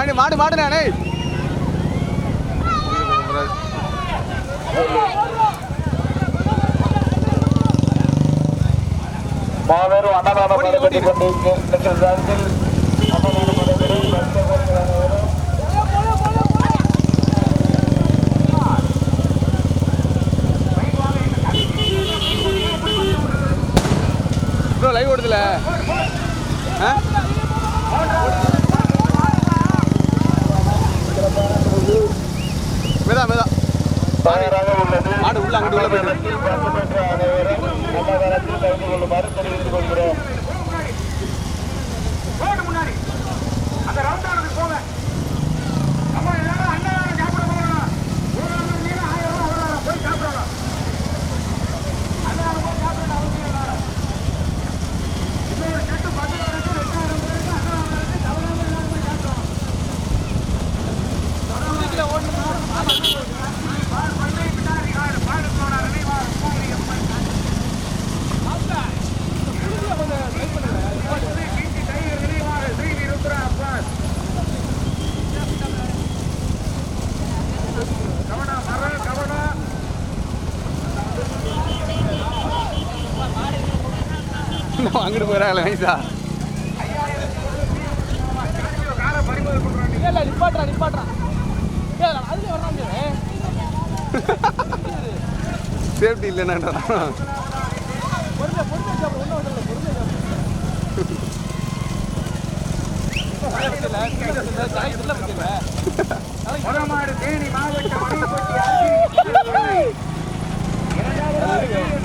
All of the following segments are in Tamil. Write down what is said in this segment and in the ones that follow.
வாங்கி மாடு மாடு நானே மாபெரும் அன்னதான ஓடி, படைபெற்றுக் ஓடி. கொண்டிருக்கின்ற நேரத்தில் அன்னதான படைபெறும் பக்தர்கள் அனைவரும் ப்ரோ லைவ் ஓடுதுல ¡Vamos! ¡Vamos! ¡Vamos! நான் அங்கிட்டு போயிடறாங்களே பண்றாங்க இல்ல நிப்பாட்றா நிப்பாட்றா ஏய் அதுல வரணும் சேஃப்டி இல்லைன்னா பொறுமையா பொறுமையா சாப்பிடு ஒன்றும் வந்து பொறுமையா சாப்பிடு முதமாடு தேனி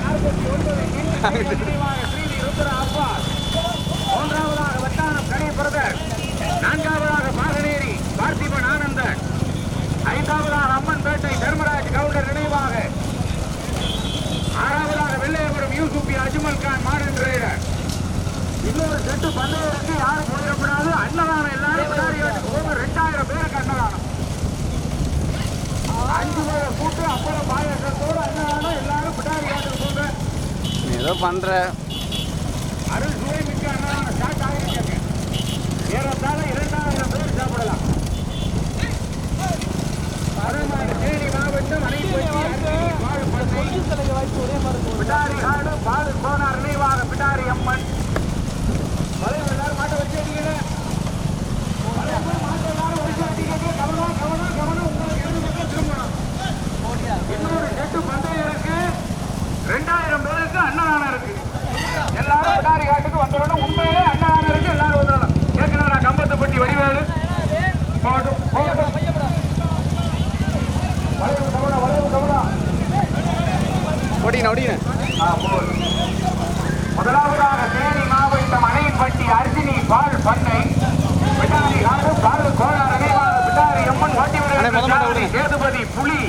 நாற்பத்தி ஒன்பது நினைவாக ஸ்ரீ அப்பாஸ் மூன்றாவதாக வட்டானம் கணேபுரதர் நான்காவதாக பாகனேரி பார்த்திபன் ஆனந்தன். ஐந்தாவதாக அம்மன்பேட்டை தர்மராஜ் கவுண்டர் நினைவாக. ஆறாவதாக வெள்ளையபுரம் யூசுபி அஜ்மல் கான் மாடர்ன் ரைடர் இன்னொரு செட்டு பந்தயத்துக்கு யாரும் போயிடக்கூடாது அன்னதானம் எல்லாரும் விளையாடிட்டு ரெண்டாயிரம் பேருக்கு அன்னதானம். அஞ்சு பேரை கூட்டு அப்புறம் பாயசத்தோடு அன்னதானம் எல்லாரும் பிடாரி ஏதோ பண்ற. அருள் சுவை மிக்க அன்னதானம் ஸ்டார்ட் ஆகிருக்காங்க ஏறத்தாழ இரண்டாயிரம் பேர் சாப்பிடலாம். அதேமாதிரி தேனி மாவட்டம் அணைப்பட்டி அருகே வாழைப்பழத்தை தலைக்கு பிடாரி ஆடு பாடு போனார் நினைவாக பிடாரி அம்மன். வளைவு எல்லாரும் மாட்ட வச்சு அடிக்கல எல்லாரும் வச்சு கவனம் கவனம் கவனம் உங்களுக்கு எந்த பக்கம் திரும்பணும் இன்னொரு செட்டு பந்தயம் இருக்கு ரெண்டாயிரம் பேருக்கு அன்னதானம் இருக்கு எல்லாரும் பிடாரி காட்டுக்கு வந்துடணும் உண்மையிலே அன்னதானம் இருக்கு எல்லாரும் வந்துடணும் ஏற்கனவே நான் கம்பத்துப்பட்டி வடிவேலு போகட்டும் போகட்டும் வளைவு கவனம் வளைவு கவனம் ஓடிங்க ஓடிங்க ஆ, போதும். முதலாவதாக தேனி மாவட்டம் அணைப்பட்டி அர்ஜினி பால் பண்ணை பிடாரி ஆடு பால் கோளார் நினைவாக பிடாரி அம்மன் ஓட்டி அண்ணே, முத மாட்டை வருகிறது விடுங்க. சேதுபதி புலி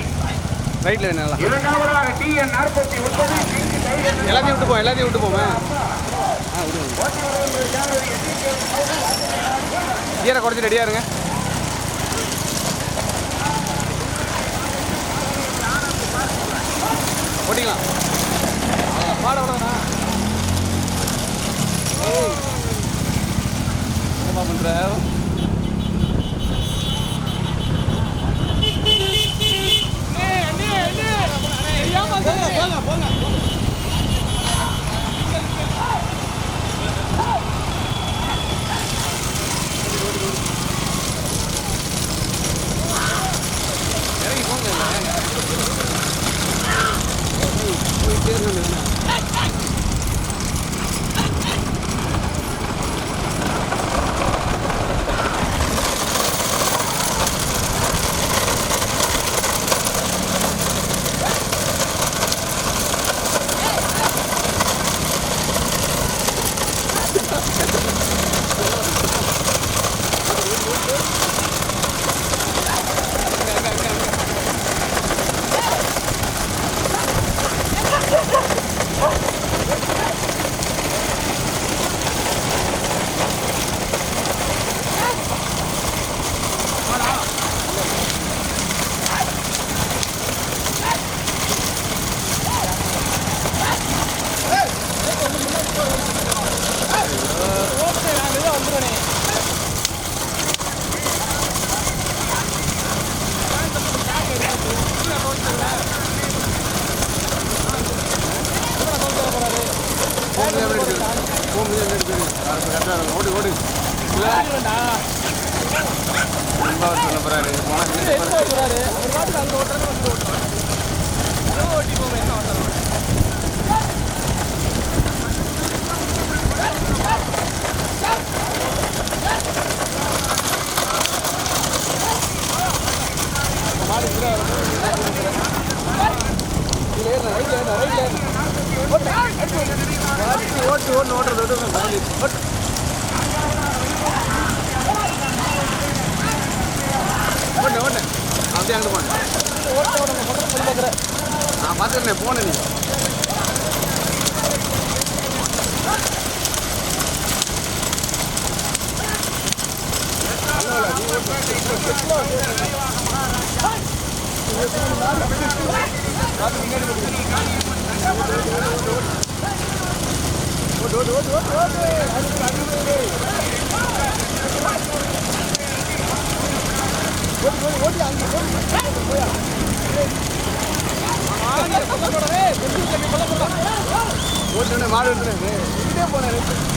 ரைட்ல நல்லா இரண்டாவதாக டி என் நாற்பத்தி ஒன்பது எல்லாத்தையும் விட்டு போ எல்லாத்தையும் விட்டு போமே ஆ விடுங்க கீரை ரெடியா இருங்க. ஓட்டு ஓட்டு ஓட்டுறது விட்டு பரவாயில்ல. ஓட்டு. ஓட்டு ஓட்டு அப்படியே அங்கே போனேன் நான் பார்த்துருந்தேன் போனேன் நீ ஓட்டு மாடு எடுத்துனே போனேன்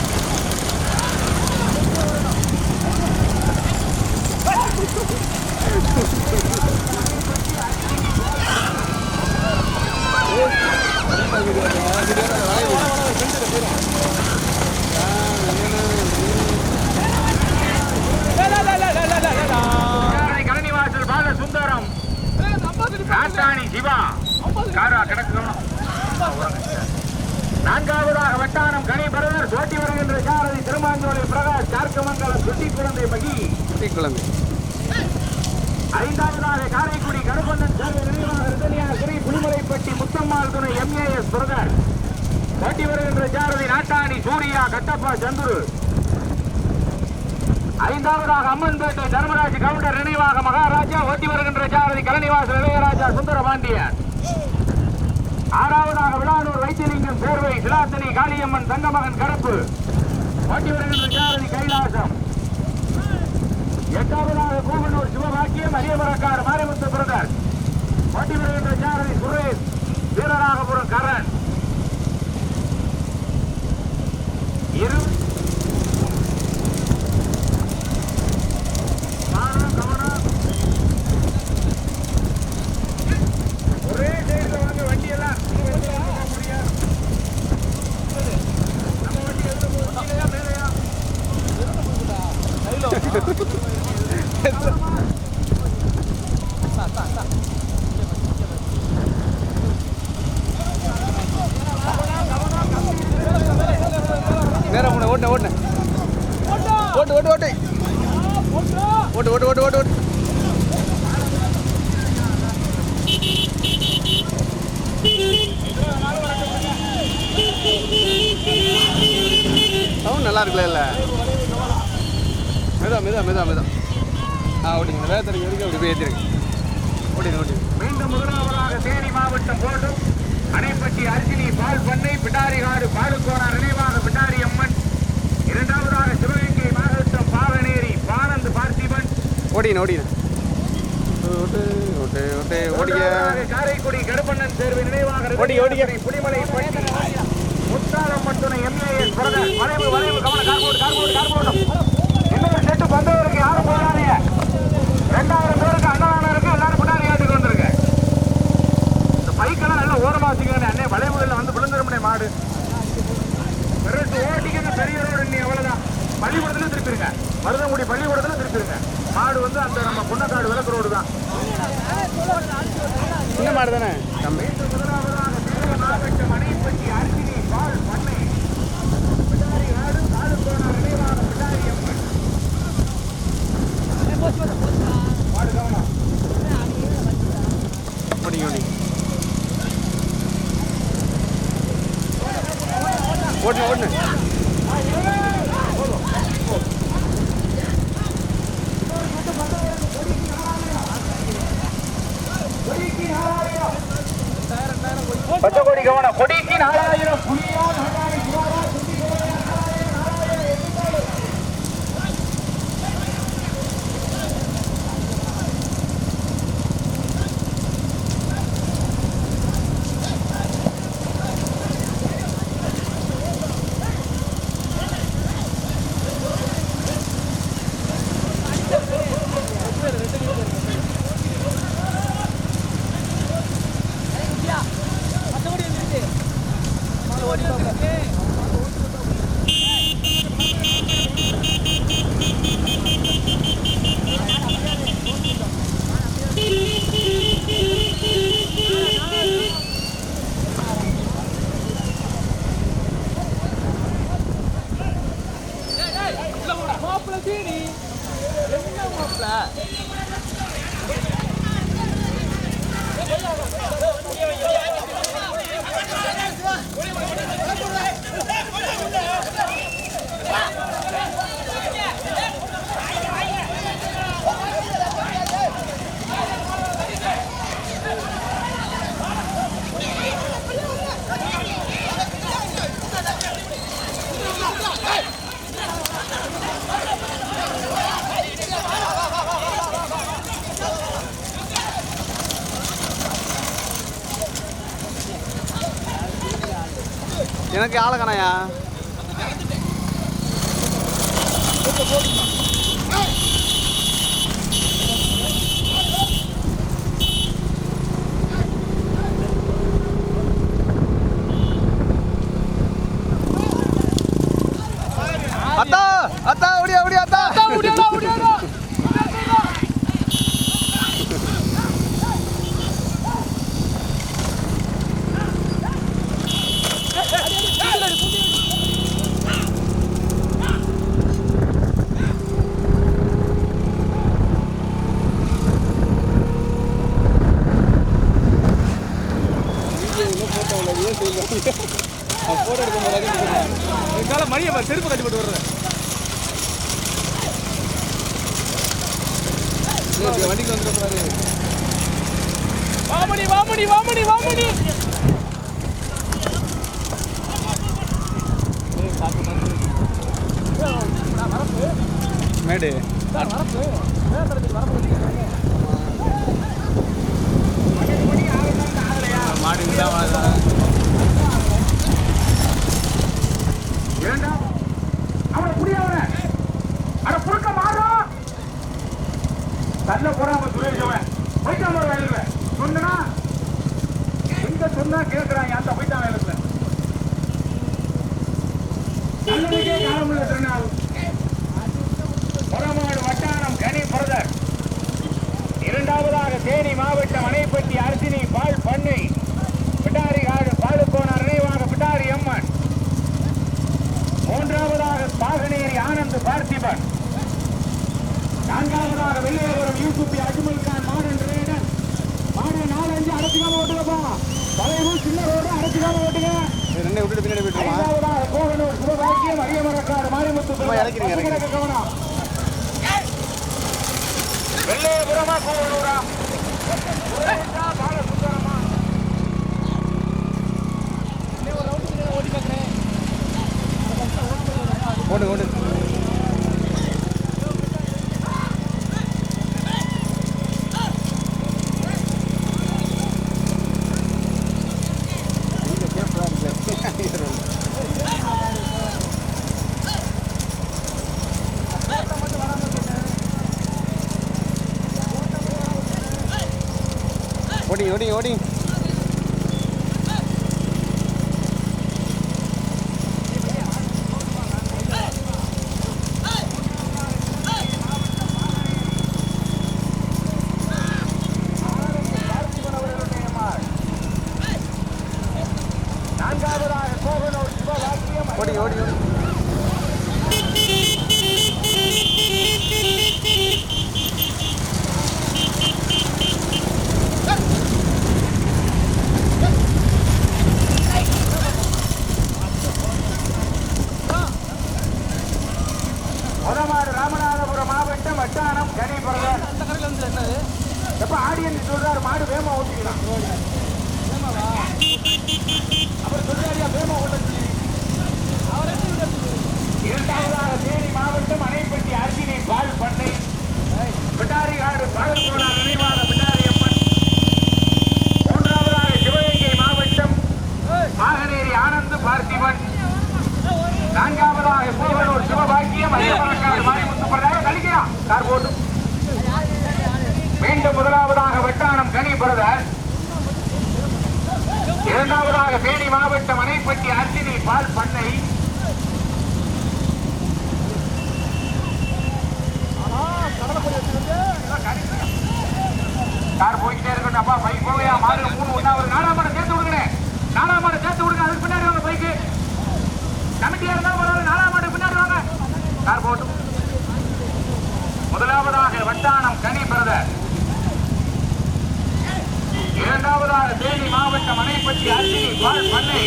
நாட்டாணி சிவா. காரா கிடக்கு கவனம். நான்காவதாக வட்டானம் கனி பரதர் ஓட்டி வருகின்ற சாரதி திருமாஞ்சோலை பிரகாஷ் கார்க்கமங்கலம் சுட்டி குழந்தை மகி. குழந்தை. ஐந்தாவதாக காரைக்குடி கருப்பண்ணன் சேர்ந்த நினைவாக ஸ்ரீ புலிமலைப்பட்டி முத்தம்மாள் துணை எம்ஏஎஸ் பிரதர் ஓட்டி வருகின்ற சாரதி நாட்டாணி சூர்யா கட்டப்பா சந்துரு. ஐந்தாவதாக அம்மன்பேட்டை தர்மராஜ் கவுண்டர் நினைவாக மகாராஜா ஓட்டி வருகின்ற சாரதி கலனிவாச இளையராஜா சுந்தரபாண்டியன் ஆறாவதாக விழானூர் வைத்தியலிங்கம் சேர்வை சிலாத்தனி காளியம்மன் தங்கமகன் கருப்பு. ஓட்டி வருகின்ற சாரதி கைலாசம். எட்டாவதாக கோவனூர் சிவபாக்கியம் அரியபுரக்கார் மாரிமுத்து பிரதர். ஓட்டி வருகின்ற சாரதி சுரேஷ் வீரராகபுரம் கரண். இரு ஓட்டிங்க வேத்திரிக்கு இருக்கு அப்படி ஏற்றிருக்கு ஓட்டிங்க ஓட்டிங்க மீண்டும் முதலாவதாக தேனி மாவட்டம் போட்டும் அணைப்பட்டி அர்ஜினி பால் பண்ணை பிட்டாரி பிட்டாரிகாடு பாலுக்கோணா நினைவாக பிட்டாரி அம்மன். இரண்டாவதாக சிவகங்கை மாவட்டம் பாவனேரி பானந்த் பார்த்திபன். ஓடின ஓடின காரைக்குடி கருப்பண்ணன் தேர்வு நினைவாக புலிமலை பட்டி. முத்தாளம் மற்றும் எம்ஏஎஸ் வரைவு வரைவு கவனம் கார்போடு கார்போடு கார்போடு இன்னொரு செட்டு பந்தவர் ரெண்டாயிரம் பேருக்கு அன்னதானம் இருக்கு எல்லாரும் பின்னாடி ஏற்றுக்கு வந்துருங்க. இந்த பைக்கெல்லாம் நல்லா ஓரமா வச்சுக்கோங்க அண்ணே. வளைவுகளில் வந்து விழுந்துருமனே மாடு. விரட்டு ஓட்டிக்கங்க பெரிய ரோடு இன்னி அவ்வளவுதான். பள்ளிக்கூடத்துல திருப்பிருங்க. மருதங்குடி பள்ளிக்கூடத்துல திருப்பிருங்க. மாடு வந்து அந்த நம்ம புன்னக்காடு விளக்கு ரோடு தான். சின்ன மாடு தானே? சரி என்ன மாப்பிள்ள முடியாது எனக்கு ஆளக்கணையா அத்தா அத்தா ஓடியா ஓடியா அத்தா. முடியாதா முடியாதா போட்டோ எடுக்கும் போது மணியை பாரு, செருப்பு கட்டி போட்டு வர்றேன் வண்டிக்கு வந்து பாரு. வாமணி வாமணி வாமணி வாமணி. மேடு. மாடு தான் போயிட்டான் ஒரு வயலுல சொன்னா எங்க சொன்னா கேட்கிறான் அந்த போயிட்டான் நல்லதுக்கே காலமுள்ள திருநாள் புறமாடு வட்டாரம் கனி பிரதர் இரண்டாவதாக தேனி மாவட்டம் அணைப்பட்டி அரிசினி பால் பண்ணை. பிட்டாரி காடு பாலுக்கோனார் நினைவாக பிட்டாரி அம்மன். மூன்றாவதாக பாகனேரி ஆனந்த் பார்த்திபன். நான்காவதாக வெள்ளையபுரம் யூசுப்பி அஜ்மல் கான் மாடன் ரேடன். மாடு நாலு அஞ்சு அடைச்சிக்காம ஓட்டுங்கப்பா தலைவர் சின்ன ரோடு அடைச்சிக்காம ஓட்டுங்க. ரெண்டே விட்டுட்டு பின்னாடி போயிட்டுமா ஐந்தாவதாக கோகனூர் சிவபாக்கியம் அரியமரக்காடு மாரிமுத்து இறக்கிறீங்க, கவனம். வெள்ளையபுரமா ஓடு ஓடு ஓடி வட்டானம் கனி பிரதர். இரண்டாவதாக தேனி மாவட்டம் அணைப்பட்டி அரிசி பால் பண்ணை.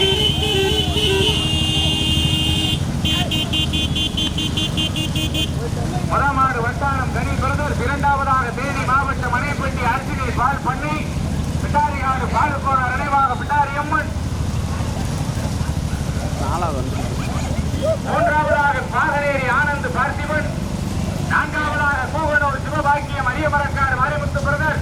மொதமாடு வட்டானம் கனி பிரதர் இரண்டாவதாக தேனி மாவட்டம் அணைப்பட்டி அரிசி பால் பண்ணை. பிட்டாரிகாடு பாலுக்கோணர் நினைவாக பிட்டாரியம்மன் மூன்றாவதாக பாகரேரி ஆனந்த் பார்த்திபன். நான்காவதாக கூவனூர் பாக்கியம் அரிய மரக்கார் மாரிமுத்து பிரதர்.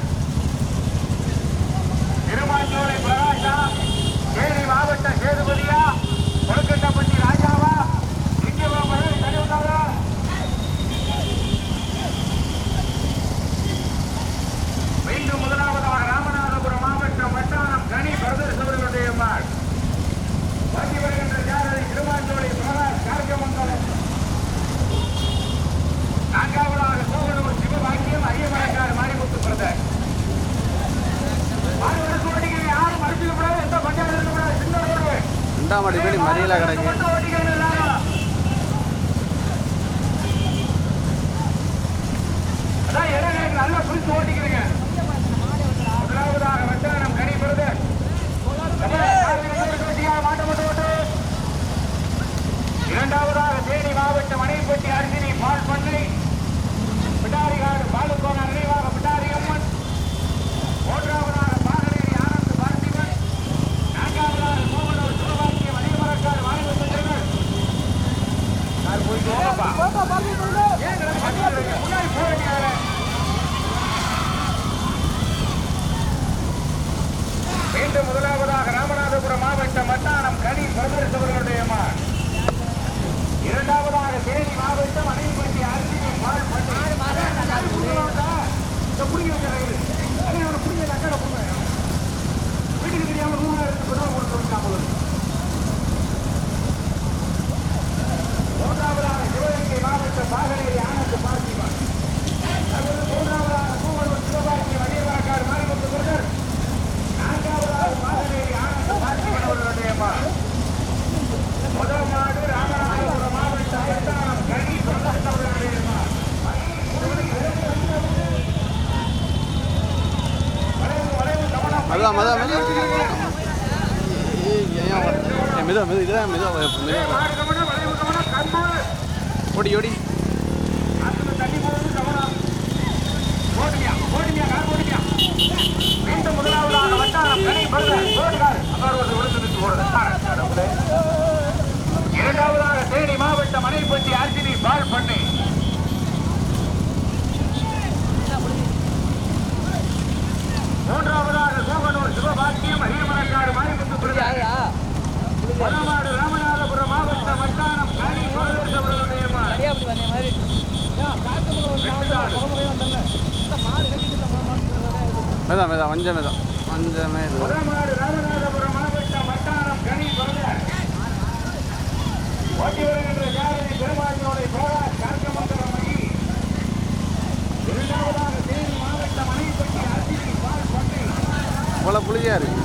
அவ்வளோ புளியாக இருக்கு.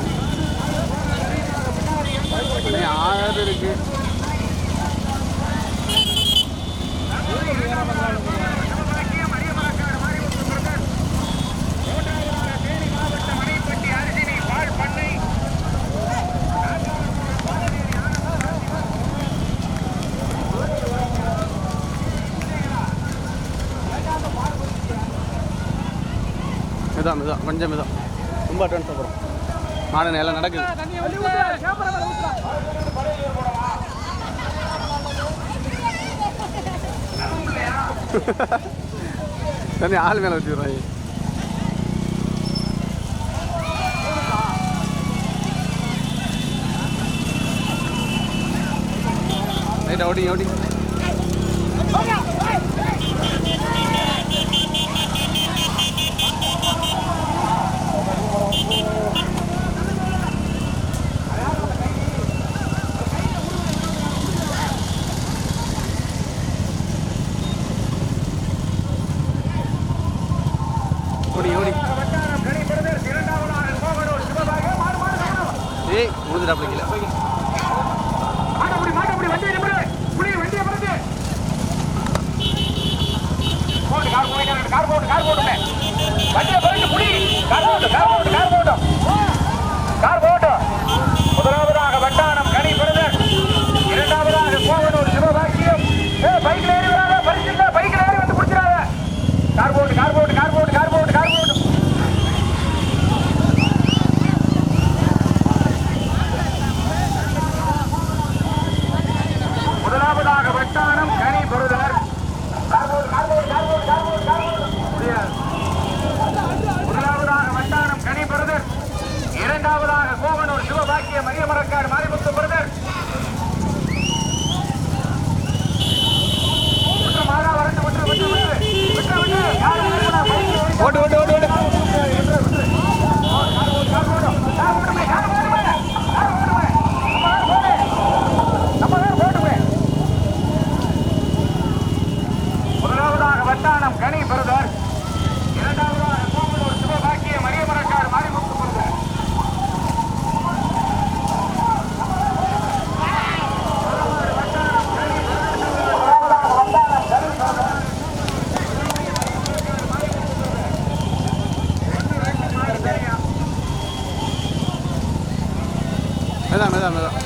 ஆறு இருக்குது இதான் இதான். கொஞ்சம் இதான். ரொம்ப அட்வான்ஸ் மாடு எல்லாம் நடக்குது. தண்ணி ஆள் மேலே வச்சுக்கிறாங்க நைட் ஓடி ஓடி விழுந்துட்டாப்ல கீழே. கார் போட்டு கார் போட்டு கார் போட்டு வண்டியை பிறகு முடி கார் போட்டு கார் போட்டு கார் போட்டோம் 看到没？